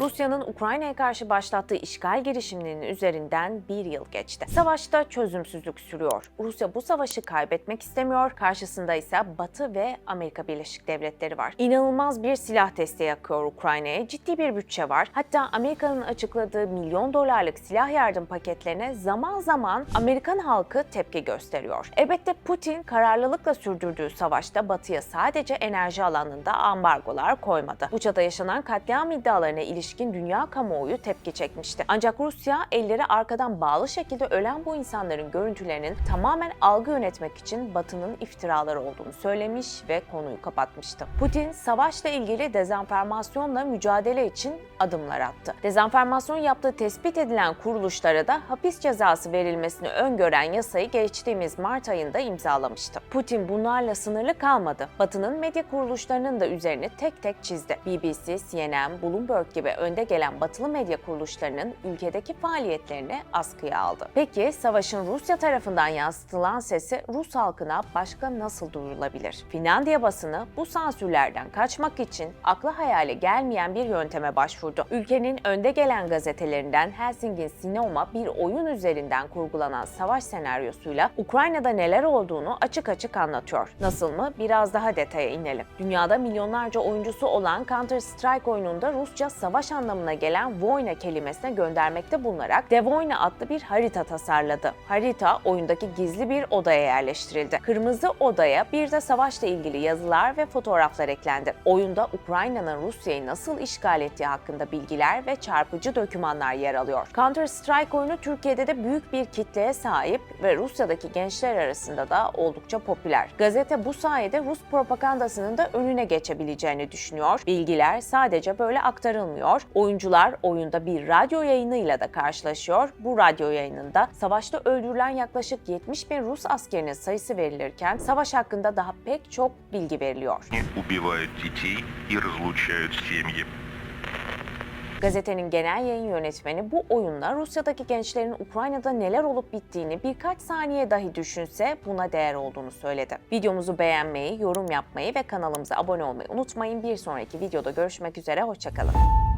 Rusya'nın Ukrayna'ya karşı başlattığı işgal girişiminin üzerinden bir yıl geçti. Savaşta çözümsüzlük sürüyor. Rusya bu savaşı kaybetmek istemiyor. Karşısında ise Batı ve Amerika Birleşik Devletleri var. İnanılmaz bir silah desteği yakıyor Ukrayna'ya. Ciddi bir bütçe var. Hatta Amerika'nın açıkladığı milyon dolarlık silah yardım paketlerine zaman zaman Amerikan halkı tepki gösteriyor. Elbette Putin kararlılıkla sürdürdüğü savaşta Batı'ya sadece enerji alanında ambargolar koymadı. Buça'da yaşanan katliam iddialarına ilişkin dünya kamuoyu tepki çekmişti. Ancak Rusya elleri arkadan bağlı şekilde ölen bu insanların görüntülerinin tamamen algı yönetmek için Batı'nın iftiraları olduğunu söylemiş ve konuyu kapatmıştı. Putin savaşla ilgili dezenformasyonla mücadele için adımlar attı. Dezenformasyon yaptığı tespit edilen kuruluşlara da hapis cezası verilmesini öngören yasayı geçtiğimiz Mart ayında imzalamıştı. Putin bunlarla sınırlı kalmadı. Batı'nın medya kuruluşlarının da üzerini tek tek çizdi. BBC, CNN, Bloomberg gibi önde gelen batılı medya kuruluşlarının ülkedeki faaliyetlerini askıya aldı. Peki savaşın Rusya tarafından yansıtılan sesi Rus halkına başka nasıl duyurulabilir? Finlandiya basını bu sansürlerden kaçmak için akla hayale gelmeyen bir yönteme başvurdu. Ülkenin önde gelen gazetelerinden Helsingin Sinom'a bir oyun üzerinden kurgulanan savaş senaryosuyla Ukrayna'da neler olduğunu açık açık anlatıyor. Nasıl mı? Biraz daha detaya inelim. Dünyada milyonlarca oyuncusu olan Counter Strike oyununda Rusça savaş anlamına gelen Voyna kelimesine göndermekte bulunarak Devoyna adlı bir harita tasarladı. Harita oyundaki gizli bir odaya yerleştirildi. Kırmızı odaya bir de savaşla ilgili yazılar ve fotoğraflar eklendi. Oyunda Ukrayna'nın Rusya'yı nasıl işgal ettiği hakkında bilgiler ve çarpıcı dokümanlar yer alıyor. Counter Strike oyunu Türkiye'de de büyük bir kitleye sahip ve Rusya'daki gençler arasında da oldukça popüler. Gazete bu sayede Rus propagandasının da önüne geçebileceğini düşünüyor. Bilgiler sadece böyle aktarılmıyor yaşanıyor. Oyuncular oyunda bir radyo yayınıyla da karşılaşıyor. Bu radyo yayınında savaşta öldürülen yaklaşık 70 bin Rus askerinin sayısı verilirken savaş hakkında daha pek çok bilgi veriliyor. Gazetenin genel yayın yönetmeni bu oyunla Rusya'daki gençlerin Ukrayna'da neler olup bittiğini birkaç saniye dahi düşünse buna değer olduğunu söyledi. Videomuzu beğenmeyi, yorum yapmayı ve kanalımıza abone olmayı unutmayın. Bir sonraki videoda görüşmek üzere, hoşçakalın.